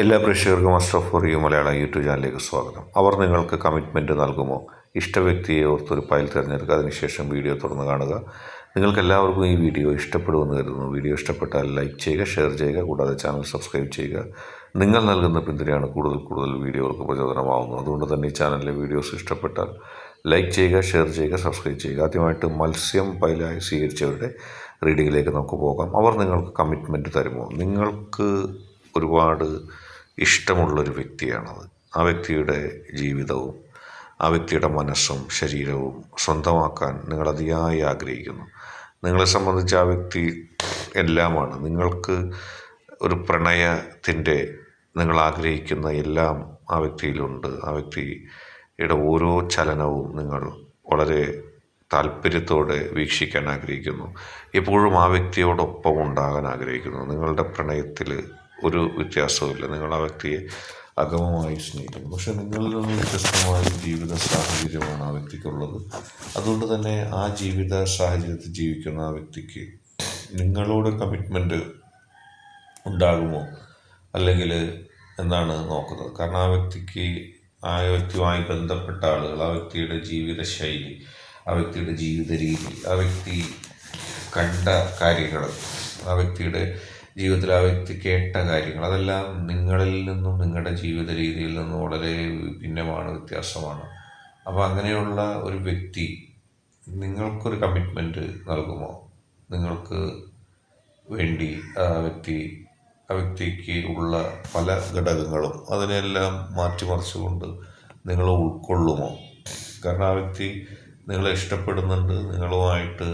എല്ലാ പ്രേക്ഷകർക്കും അസ്ട്രഫ് ഫോർ യു മലയാളം യൂട്യൂബ് ചാനലിലേക്ക് സ്വാഗതം. അവർ നിങ്ങൾക്ക് കമ്മിറ്റ്മെന്റ് നൽകുമോ? ഇഷ്ട വ്യക്തിയെ ഓർത്തൊരു ഫയൽ തിരഞ്ഞെടുക്കുക അതിനുശേഷം വീഡിയോ തുറന്ന് കാണുക. നിങ്ങൾക്ക് എല്ലാവർക്കും ഈ വീഡിയോ ഇഷ്ടപ്പെടുമെന്ന് കരുതുന്നു. വീഡിയോ ഇഷ്ടപ്പെട്ടാൽ ലൈക്ക് ചെയ്യുക ഷെയർ ചെയ്യുക കൂടാതെ ചാനൽ സബ്സ്ക്രൈബ് ചെയ്യുക. നിങ്ങൾ നൽകുന്ന പിന്തുണയാണ് കൂടുതൽ കൂടുതൽ വീഡിയോകൾക്ക് പ്രചോദനമാവുന്നത്. അതുകൊണ്ട് തന്നെ ഈ ചാനലിലെ വീഡിയോസ് ഇഷ്ടപ്പെട്ടാൽ ലൈക്ക് ചെയ്യുക ഷെയർ ചെയ്യുക സബ്സ്ക്രൈബ് ചെയ്യുക. ആദ്യമായിട്ട് മത്സ്യം പൈലായി സ്വീകരിച്ചവരുടെ റീഡിങ്ങിലേക്ക് നമുക്ക് പോകാം. അവർ നിങ്ങൾക്ക് കമ്മിറ്റ്മെന്റ് തരുമോ? നിങ്ങൾക്ക് ഒരുപാട് ഇഷ്ടമുള്ളൊരു വ്യക്തിയാണത്. ആ വ്യക്തിയുടെ ജീവിതവും ആ വ്യക്തിയുടെ മനസ്സും ശരീരവും സ്വന്തമാക്കാൻ നിങ്ങൾ അതിയായി ആഗ്രഹിക്കുന്നു. നിങ്ങളെ സംബന്ധിച്ച് ആ വ്യക്തി എല്ലാമാണ്. നിങ്ങൾക്ക് ഒരു പ്രണയത്തിന്റെ നിങ്ങൾ ആഗ്രഹിക്കുന്ന എല്ലാം ആ വ്യക്തിയിലുണ്ട്. ആ വ്യക്തിയുടെ ഓരോ ചലനവും നിങ്ങൾ വളരെ താല്പര്യത്തോടെ വീക്ഷിക്കാൻ ആഗ്രഹിക്കുന്നു. എപ്പോഴും ആ വ്യക്തിയോടൊപ്പം ഉണ്ടാകാൻ ആഗ്രഹിക്കുന്നു. നിങ്ങളുടെ പ്രണയത്തിൽ ഒരു വ്യത്യാസവുമില്ല. നിങ്ങൾ ആ വ്യക്തിയെ അകമമായി സ്നേഹിക്കുന്നു. പക്ഷെ നിങ്ങളിൽ നിന്ന് വ്യത്യസ്തമായ ജീവിത സാഹചര്യമാണ് ആ വ്യക്തിക്കുള്ളത്. അതുകൊണ്ട് തന്നെ ആ ജീവിത സാഹചര്യത്തിൽ ജീവിക്കുന്ന ആ വ്യക്തിക്ക് നിങ്ങളോട് കമ്മിറ്റ്മെന്റ് ഉണ്ടാകുമോ? അല്ലെങ്കിൽ എന്നാണ് നോക്കുന്നത്? കാരണം ആ വ്യക്തിക്ക് ആ വ്യക്തിയുമായി ബന്ധപ്പെട്ട ആളുകൾ ആ വ്യക്തിയുടെ ജീവിത ശൈലി ആ വ്യക്തിയുടെ ജീവിത രീതി ആ വ്യക്തി കണ്ട കാര്യങ്ങൾ ആ വ്യക്തിയുടെ ജീവിതത്തിൽ ആ വ്യക്തി കേട്ട കാര്യങ്ങൾ അതെല്ലാം നിങ്ങളിൽ നിന്നും നിങ്ങളുടെ ജീവിത രീതിയിൽ നിന്നും വളരെ ഭിന്നമാണ് വ്യത്യാസമാണ്. അപ്പോൾ അങ്ങനെയുള്ള ഒരു വ്യക്തി നിങ്ങൾക്കൊരു കമ്മിറ്റ്മെന്റ് നൽകുമോ? നിങ്ങൾക്ക് വേണ്ടി ആ വ്യക്തി ആ വ്യക്തിക്ക് ഉള്ള പല ഘടകങ്ങളും അതിനെല്ലാം മാറ്റിമറിച്ചുകൊണ്ട് നിങ്ങൾ ഉൾക്കൊള്ളുമോ? കാരണം ആ വ്യക്തി നിങ്ങളെ ഇഷ്ടപ്പെടുന്നുണ്ട് നിങ്ങളുമായിട്ട്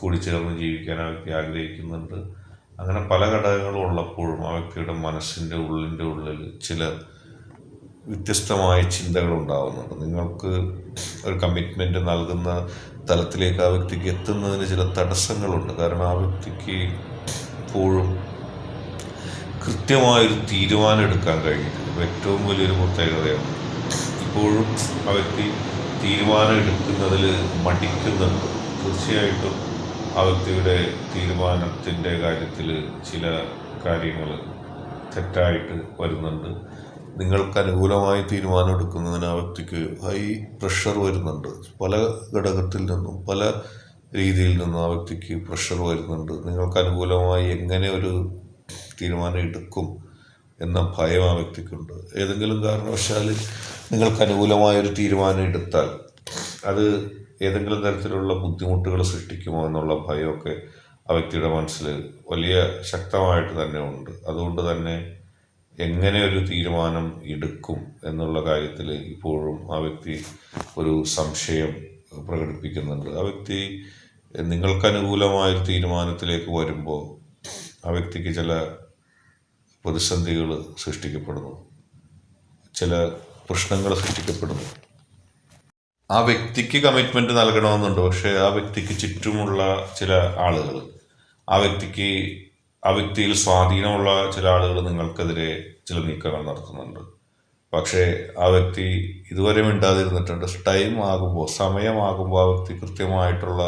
കൂടിച്ചേർന്ന് ജീവിക്കാൻ ആ വ്യക്തി ആഗ്രഹിക്കുന്നുണ്ട്. അങ്ങനെ പല ഘടകങ്ങളും ഉള്ളപ്പോഴും ആ വ്യക്തിയുടെ മനസ്സിന്റെ ഉള്ളിന്റെ ഉള്ളിൽ ചില വ്യത്യസ്തമായ ചിന്തകൾ ഉണ്ടാകുന്നുണ്ട് നിങ്ങൾക്ക് ഒരു കമ്മിറ്റ്മെന്റ് നൽകുന്ന തലത്തിലേക്ക് ആ വ്യക്തിക്ക് എത്തുന്നതിന് ചില തടസ്സങ്ങളുണ്ട്. കാരണം ആ വ്യക്തിക്ക് ഇപ്പോഴും കൃത്യമായൊരു തീരുമാനം എടുക്കാൻ കഴിയില്ല ഏറ്റവും വലിയൊരു പ്രത്യേകതയാണ് ഇപ്പോഴും ആ വ്യക്തി തീരുമാനം എടുക്കുന്നതിൽ മടിക്കുന്നുണ്ട്. തീർച്ചയായിട്ടും ആ വ്യക്തിയുടെ തീരുമാനത്തിന്റെ കാര്യത്തിൽ ചില കാര്യങ്ങൾ തെറ്റായിട്ട് വരുന്നുണ്ട്. നിങ്ങൾക്ക് അനുകൂലമായി തീരുമാനം എടുക്കുന്നതിന് ആ വ്യക്തിക്ക് ഹൈ പ്രഷർ വരുന്നുണ്ട്. പല ഘടകത്തിൽ നിന്നും പല രീതിയിൽ നിന്നും ആ വ്യക്തിക്ക് പ്രഷർ വരുന്നുണ്ട്. നിങ്ങൾക്ക് അനുകൂലമായി എങ്ങനെ ഒരു തീരുമാനം എടുക്കും എന്ന ഭയം ആ വ്യക്തിക്കുണ്ട് ഏതെങ്കിലും കാരണവശാൽ നിങ്ങൾക്ക് അനുകൂലമായ ഒരു തീരുമാനം എടുത്താൽ അത് ഏതെങ്കിലും തരത്തിലുള്ള ബുദ്ധിമുട്ടുകൾ സൃഷ്ടിക്കുമോ എന്നുള്ള ഭയമൊക്കെ ആ വ്യക്തിയുടെ മനസ്സിൽ വലിയ ശക്തമായിട്ട് തന്നെ ഉണ്ട്. അതുകൊണ്ട് തന്നെ എങ്ങനെ ഒരു തീരുമാനം എടുക്കും എന്നുള്ള കാര്യത്തിൽ ഇപ്പോഴും ആ വ്യക്തി ഒരു സംശയം പ്രകടിപ്പിക്കുന്നുണ്ട്. ആ വ്യക്തി നിങ്ങൾക്ക് അനുകൂലമായൊരു തീരുമാനത്തിലേക്ക് വരുമ്പോൾ ആ വ്യക്തിക്ക് ചില പ്രതിസന്ധികൾ സൃഷ്ടിക്കപ്പെടുന്നു. ചില പ്രശ്നങ്ങൾ സൃഷ്ടിക്കപ്പെടുന്നു. ആ വ്യക്തിക്ക് കമ്മിറ്റ്മെന്റ് നൽകണമെന്നുണ്ട്. പക്ഷേ ആ വ്യക്തിക്ക് ചുറ്റുമുള്ള ചില ആളുകൾ ആ വ്യക്തിക്ക് ആ വ്യക്തിയിൽ സ്വാധീനമുള്ള ചില ആളുകൾ നിങ്ങൾക്കെതിരെ ചില നീക്കങ്ങൾ നടത്തുന്നുണ്ട്. പക്ഷേ ആ വ്യക്തി ഇതുവരെ മിണ്ടാതിരുന്നിട്ടുണ്ട്. ടൈം ആകുമ്പോൾ സമയമാകുമ്പോൾ ആ വ്യക്തി കൃത്യമായിട്ടുള്ള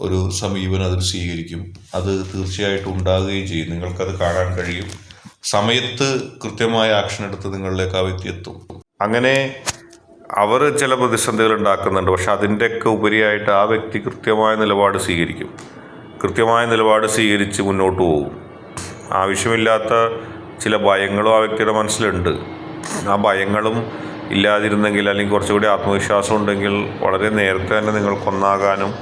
ഒരു സമീപനം അതിൽ സ്വീകരിക്കും. അത് തീർച്ചയായിട്ടും ഉണ്ടാകുകയും ചെയ്യും. നിങ്ങൾക്കത് കാണാൻ കഴിയും. സമയത്ത് കൃത്യമായ ആക്ഷൻ എടുത്ത് നിങ്ങളിലേക്ക് ആ വ്യക്തി എത്തും. അങ്ങനെ അവർ ചില പ്രതിസന്ധികൾ ഉണ്ടാക്കുന്നുണ്ട്. പക്ഷെ അതിന്റെയൊക്കെ ഉപരിയായിട്ട് ആ വ്യക്തി കൃത്യമായ നിലപാട് സ്വീകരിക്കും. കൃത്യമായ നിലപാട് സ്വീകരിച്ച് മുന്നോട്ട് പോകും. ആവശ്യമില്ലാത്ത ചില ഭയങ്ങളും ആ വ്യക്തിയുടെ മനസ്സിലുണ്ട്. ആ ഭയങ്ങളും ഇല്ലാതിരുന്നെങ്കിൽ അല്ലെങ്കിൽ കുറച്ചുകൂടി ആത്മവിശ്വാസം ഉണ്ടെങ്കിൽ വളരെ നേരത്തെ തന്നെ നിങ്ങൾക്കൊന്നാകാനും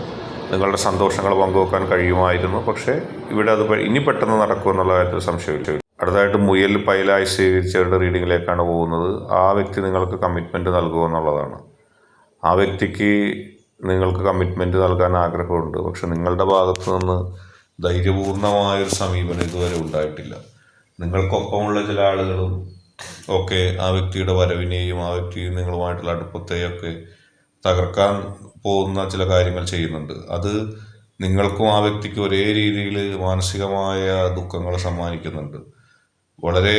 നിങ്ങളുടെ സന്തോഷങ്ങൾ പങ്കുവെക്കാൻ കഴിയുമായിരുന്നു. പക്ഷേ ഇവിടെ അത് ഇനി പെട്ടെന്ന് നടക്കുമെന്നുള്ള കാര്യത്തിൽ സംശയമില്ല. അടുത്തതായിട്ട് മുയൽ പൈലായി സ്വീകരിച്ചവരുടെ റീഡിങ്ങിലേക്കാണ് പോകുന്നത്. ആ വ്യക്തി നിങ്ങൾക്ക് കമ്മിറ്റ്മെന്റ് നൽകുമെന്നുള്ളതാണ് ആ വ്യക്തിക്ക് നിങ്ങൾക്ക് കമ്മിറ്റ്മെന്റ് നൽകാൻ ആഗ്രഹമുണ്ട്. പക്ഷെ നിങ്ങളുടെ ഭാഗത്തു നിന്ന് ധൈര്യപൂർണമായൊരു സമീപനം ഇതുവരെ ഉണ്ടായിട്ടില്ല. നിങ്ങൾക്കൊപ്പമുള്ള ചില ആളുകളും ഒക്കെ ആ വ്യക്തിയുടെ വരവിനെയും ആ വ്യക്തിയും നിങ്ങളുമായിട്ടുള്ള അടുപ്പത്തെയൊക്കെ തകർക്കാൻ പോകുന്ന ചില കാര്യങ്ങൾ ചെയ്യുന്നുണ്ട്. അത് നിങ്ങൾക്കും ആ വ്യക്തിക്കും ഒരേ രീതിയിൽ മാനസികമായ ദുഃഖങ്ങൾ സമ്മാനിക്കുന്നുണ്ട്. വളരെ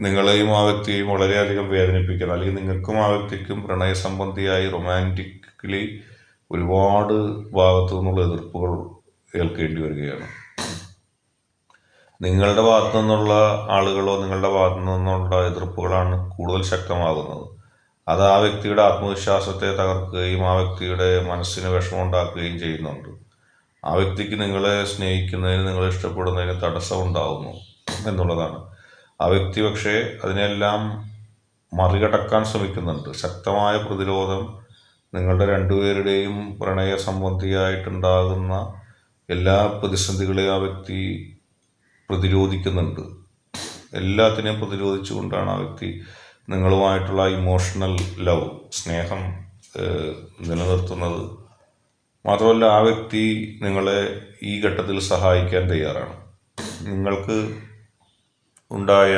നിങ്ങളെയും ആ വ്യക്തിയെയും വളരെയധികം വേദനിപ്പിക്കുന്ന അല്ലെങ്കിൽ നിങ്ങൾക്കും ആ വ്യക്തിക്കും പ്രണയസംബന്ധിയായി റൊമാന്റിക്കലി ഒരുപാട് ഭാഗത്തു നിന്നുള്ള എതിർപ്പുകൾ ഏൽക്കേണ്ടി വരികയാണ്. നിങ്ങളുടെ ഭാഗത്തു നിന്നുള്ള ആളുകളോ നിങ്ങളുടെ ഭാഗത്തു നിന്നുള്ള എതിർപ്പുകളാണ് കൂടുതൽ ശക്തമാകുന്നത്. അത് ആ വ്യക്തിയുടെ ആത്മവിശ്വാസത്തെ തകർക്കുകയും ആ വ്യക്തിയുടെ മനസ്സിന് വിഷമമുണ്ടാക്കുകയും ചെയ്യുന്നുണ്ട്. ആ വ്യക്തിക്ക് നിങ്ങളെ സ്നേഹിക്കുന്നതിന് നിങ്ങളെ ഇഷ്ടപ്പെടുന്നതിന് തടസ്സം ഉണ്ടാവുന്നു എന്നുള്ളതാണ്. ആ വ്യക്തി പക്ഷേ അതിനെല്ലാം മറികടക്കാൻ ശ്രമിക്കുന്നുണ്ട്. ശക്തമായ പ്രതിരോധം നിങ്ങളുടെ രണ്ടുപേരുടെയും പ്രണയ സംബന്ധിയായിട്ടുണ്ടാകുന്ന എല്ലാ പ്രതിസന്ധികളെയും ആ വ്യക്തി പ്രതിരോധിക്കുന്നുണ്ട്. എല്ലാത്തിനെയും പ്രതിരോധിച്ചുകൊണ്ടാണ് ആ വ്യക്തി നിങ്ങളുമായിട്ടുള്ള ഇമോഷണൽ ലവ് സ്നേഹം നിലനിർത്തുന്നത്. മാത്രമല്ല ആ വ്യക്തി നിങ്ങളെ ഈ ഘട്ടത്തിൽ സഹായിക്കാൻ തയ്യാറാണ്. നിങ്ങൾക്ക് ഉണ്ടായ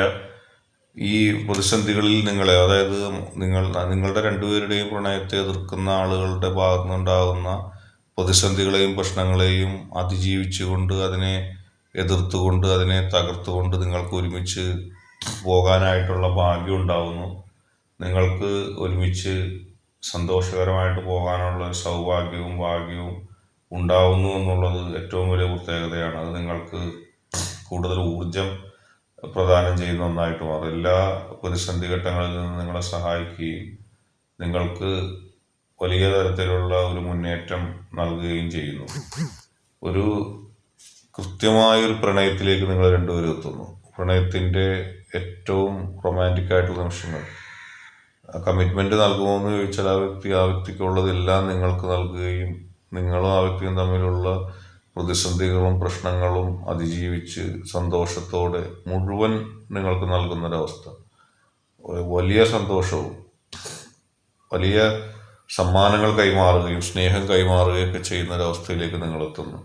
ഈ പ്രതിസന്ധികളിൽ നിങ്ങളെ അതായത് നിങ്ങൾ നിങ്ങളുടെ രണ്ടുപേരുടെയും പ്രണയത്തെ എതിർക്കുന്ന ആളുകളുടെ ഭാഗത്തു നിന്നുണ്ടാകുന്ന പ്രതിസന്ധികളെയും പ്രശ്നങ്ങളെയും അതിജീവിച്ചുകൊണ്ട് അതിനെ എതിർത്തുകൊണ്ട് അതിനെ തകർത്തുകൊണ്ട് നിങ്ങൾക്ക് ഒരുമിച്ച് പോകാനായിട്ടുള്ള ഭാഗ്യം ഉണ്ടാകുന്നു നിങ്ങൾക്ക് ഒരുമിച്ച് സന്തോഷകരമായിട്ട് പോകാനുള്ള സൗഭാഗ്യവും ഭാഗ്യവും ഉണ്ടാവുന്നു എന്നുള്ളത് ഏറ്റവും വലിയ പ്രത്യേകതയാണ്. അത് നിങ്ങൾക്ക് കൂടുതൽ ഊർജം പ്രദാനം ചെയ്യുന്ന ഒന്നായിട്ട് മാറും. എല്ലാ പ്രതിസന്ധി ഘട്ടങ്ങളിൽ നിന്ന് നിങ്ങളെ സഹായിക്കുകയും നിങ്ങൾക്ക് വലിയ തരത്തിലുള്ള ഒരു മുന്നേറ്റം നൽകുകയും ചെയ്യുന്നു. ഒരു കൃത്യമായ ഒരു പ്രണയത്തിലേക്ക് നിങ്ങൾ രണ്ടുപേരും എത്തുന്നു. പ്രണയത്തിന്റെ ഏറ്റവും റൊമാന്റിക് ആയിട്ടുള്ള നിമിഷങ്ങൾ. കമ്മിറ്റ്മെന്റ് നൽകുമോ എന്ന് ചോദിച്ചാൽ ആ വ്യക്തി ആ വ്യക്തിക്കുള്ളതെല്ലാം നിങ്ങൾക്ക് നൽകുകയും നിങ്ങളും ആ വ്യക്തിയും തമ്മിലുള്ള പ്രതിസന്ധികളും പ്രശ്നങ്ങളും അതിജീവിച്ച് സന്തോഷത്തോടെ മുഴുവൻ നിങ്ങൾക്ക് നൽകുന്നൊരവസ്ഥ. വലിയ സന്തോഷവും വലിയ സമ്മാനങ്ങൾ കൈമാറുകയും സ്നേഹം കൈമാറുകയൊക്കെ ചെയ്യുന്ന ഒരവസ്ഥയിലേക്ക് നിങ്ങൾ എത്തുന്നു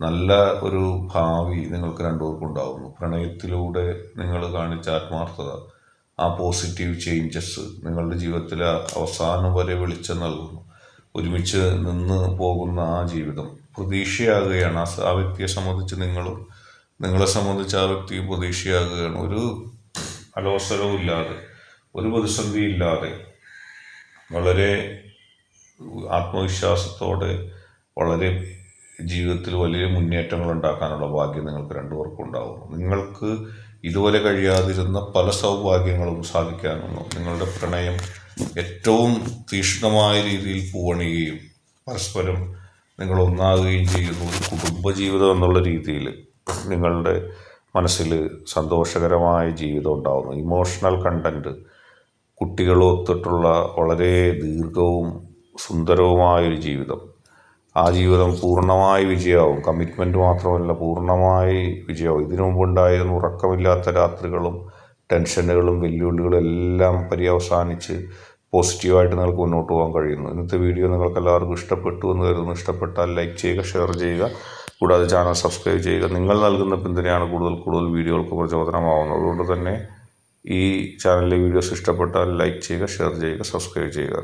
നല്ല ഒരു ഭാവി നിങ്ങൾക്ക് രണ്ടുപേർക്കും ഉണ്ടാകുന്നു പ്രണയത്തിലൂടെ നിങ്ങൾ കാണിച്ച ആത്മാർത്ഥത ആ പോസിറ്റീവ് ചേഞ്ചസ് നിങ്ങളുടെ ജീവിതത്തിലെ അവസാനം വരെ വെളിച്ചം നൽകുന്നു. ഒരുമിച്ച് നിന്ന് പോകുന്ന ആ ജീവിതം. പ്രതീക്ഷയാകുകയാണ്. ആ വ്യക്തിയെ സംബന്ധിച്ച് നിങ്ങളും നിങ്ങളെ സംബന്ധിച്ച് ആ വ്യക്തിയും പ്രതീക്ഷയാകുകയാണ്. ഒരു അലോസരവും ഇല്ലാതെ ഒരു പ്രതിസന്ധി ഇല്ലാതെ വളരെ ആത്മവിശ്വാസത്തോടെ വളരെ ജീവിതത്തിൽ വലിയ മുന്നേറ്റങ്ങൾ ഉണ്ടാക്കാനുള്ള ഭാഗ്യം നിങ്ങൾക്ക് രണ്ടുപേർക്കും ഉണ്ടാവും നിങ്ങൾക്ക് ഇതുവരെ കഴിയാതിരുന്ന പല സൗഭാഗ്യങ്ങളും സാധിക്കാനുള്ളു നിങ്ങളുടെ പ്രണയം ഏറ്റവും തീക്ഷ്ണമായ രീതിയിൽ പൂവണിയുകയും പരസ്പരം നിങ്ങൾ ഒന്നാകുകയും ചെയ്യുന്ന ഒരു കുടുംബജീവിതം എന്നുള്ള രീതിയിൽ നിങ്ങളുടെ മനസ്സിൽ സന്തോഷകരമായ ജീവിതം ഉണ്ടാകുന്നു ഇമോഷണൽ കണ്ടന്റ് കുട്ടികളൊത്തിട്ടുള്ള വളരെ ദീർഘവും സുന്ദരവുമായൊരു ജീവിതം. ആ ജീവിതം പൂർണമായി വിജയമാവും. കമ്മിറ്റ്മെന്റ് മാത്രമല്ല പൂർണമായി വിജയമാവും. ഇതിനു മുമ്പുണ്ടായിരുന്ന ഉറക്കമില്ലാത്ത രാത്രികളും ടെൻഷനുകളും വെല്ലുവിളികളും എല്ലാം പര്യവസാനിച്ച് പോസിറ്റീവായിട്ട് നിങ്ങൾക്ക് മുന്നോട്ട് പോകാൻ കഴിയുന്നു. ഇന്നത്തെ വീഡിയോ നിങ്ങൾക്ക് എല്ലാവർക്കും ഇഷ്ടപ്പെട്ടു എന്ന് കരുതുന്നു. ഇഷ്ടപ്പെട്ടാൽ ലൈക്ക് ചെയ്യുക ഷെയർ ചെയ്യുക. കൂടാതെ ചാനൽ സബ്സ്ക്രൈബ് ചെയ്യുക. നിങ്ങൾ നൽകുന്ന പിന്തുണയാണ് കൂടുതൽ കൂടുതൽ വീഡിയോകൾക്ക് പ്രചോദനമാവുന്നത്. അതുകൊണ്ട് തന്നെ ഈ ചാനലിലെ വീഡിയോസ് ഇഷ്ടപ്പെട്ടാൽ ലൈക്ക് ചെയ്യുക ഷെയർ ചെയ്യുക സബ്സ്ക്രൈബ് ചെയ്യുക.